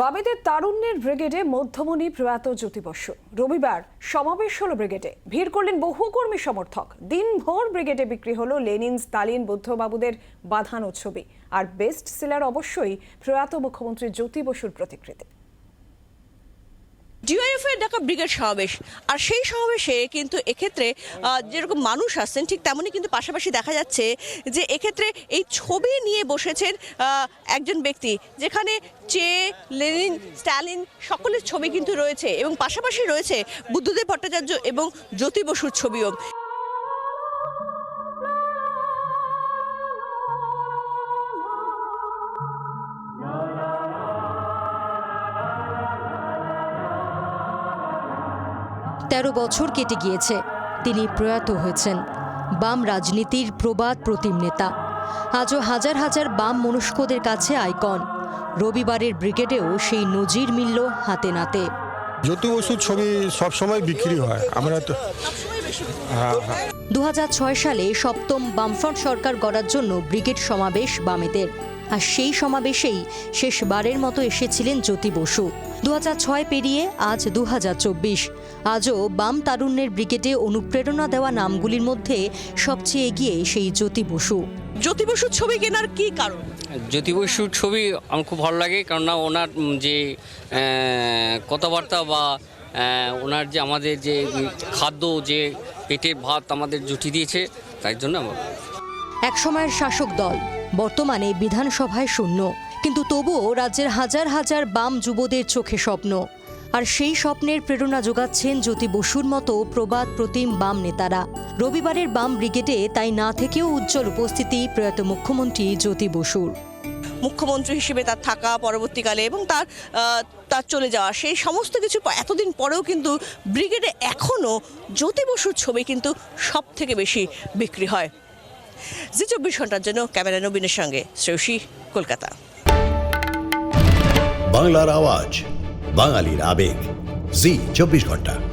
বামেদের তারুণ্যের ব্রিগেডে মধ্যমণি প্রয়াত জ্যোতি বসু। রবিবার সমাবেশ হলো ব্রিগেডে। ভিড় করলেন বহু কর্মী সমর্থক। দিনভর ব্রিগেডে বিক্রি হলো লেনিন স্টালিন বুদ্ধবাবুদের বাঁধানো ছবি। আর বেস্ট সেলার অবশ্যই প্রয়াত মুখ্যমন্ত্রী জ্যোতি বসুর প্রতিকৃতি। ডিওএফ ডাকা ব্রিগেড সমাবেশ। আর সেই সমাবেশে কিন্তু এক্ষেত্রে যেরকম মানুষ আসছেন, ঠিক তেমনই কিন্তু পাশাপাশি দেখা যাচ্ছে যে এক্ষেত্রে এই ছবি নিয়ে বসেছেন একজন ব্যক্তি, যেখানে চে, লেনিন, স্ট্যালিন সকলের ছবি কিন্তু রয়েছে এবং পাশাপাশি রয়েছে বুদ্ধদেব ভট্টাচার্য এবং জ্যোতি বসুর ছবিও। তেরো বছর কেটে গিয়েছে। তিনি প্রয়াত হয়েছেন বাম রাজনীতির প্রবাদ প্রতিম নেতা। আজও হাজার হাজার বাম মনস্কদের কাছে আইকন। রবিবারের ব্রিগেডেও সেই নজির মিলল হাতে নাতে। জ্যোতি বসুর ছবি সবসময় বিক্রি হয়। আমরা তো দু সালে সপ্তম বামফ্রন্ট সরকার গড়ার জন্য ব্রিগেড সমাবেশ বামেদের। আর সেই সমাবেশেই শেষবারের মতো এসেছিলেন জ্যোতি বসু। দু হাজার ছয় পেরিয়ে আজ দু হাজার চব্বিশ। আজও বাম তারুণ্যের ব্রিগেডে অনুপ্রেরণা দেওয়া নামগুলির মধ্যে সবচেয়ে এগিয়ে সেই জ্যোতি বসু। জ্যোতি বসুর ছবি কেনার কি কারণ? জ্যোতি বসুর ছবি আমার খুব ভালো লাগে কেননা ওনার যে কথাবার্তা বা ওনার যে আমাদের যে খাদ্য যে পেটের ভাত আমাদের জুটি দিয়েছে তাই জন্য আমার একসময়ের শাসক দল। বর্তমানে বিধানসভায় শূন্য। কিন্তু তবুও রাজ্যের হাজার হাজার বাম যুবদের চোখে স্বপ্ন। আর সেই স্বপ্নের প্রেরণা যোগাচ্ছেন জ্যোতি বসুর মতো প্রবাদ প্রতিম বাম নেতারা। রবিবারের বাম ব্রিগেডে তাই না থেকেও উজ্জ্বল উপস্থিতি প্রয়াত মুখ্যমন্ত্রী জ্যোতি বসুর। মুখ্যমন্ত্রী হিসেবে তার থাকা পরবর্তীকালে এবং তার তার চলে যাওয়া সেই সমস্ত কিছু এতদিন পরেও কিন্তু ব্রিগেডে এখনও জ্যোতি বসুর ছবি কিন্তু সব থেকে বেশি বিক্রি হয়। জি চব্বিশ ঘণ্টার জন্য ক্যামেরা নবীনের সঙ্গে শ্রেয়সী, কলকাতা। বাংলার আওয়াজ, বাঙালির আবেগ। জি চব্বিশ ঘণ্টা।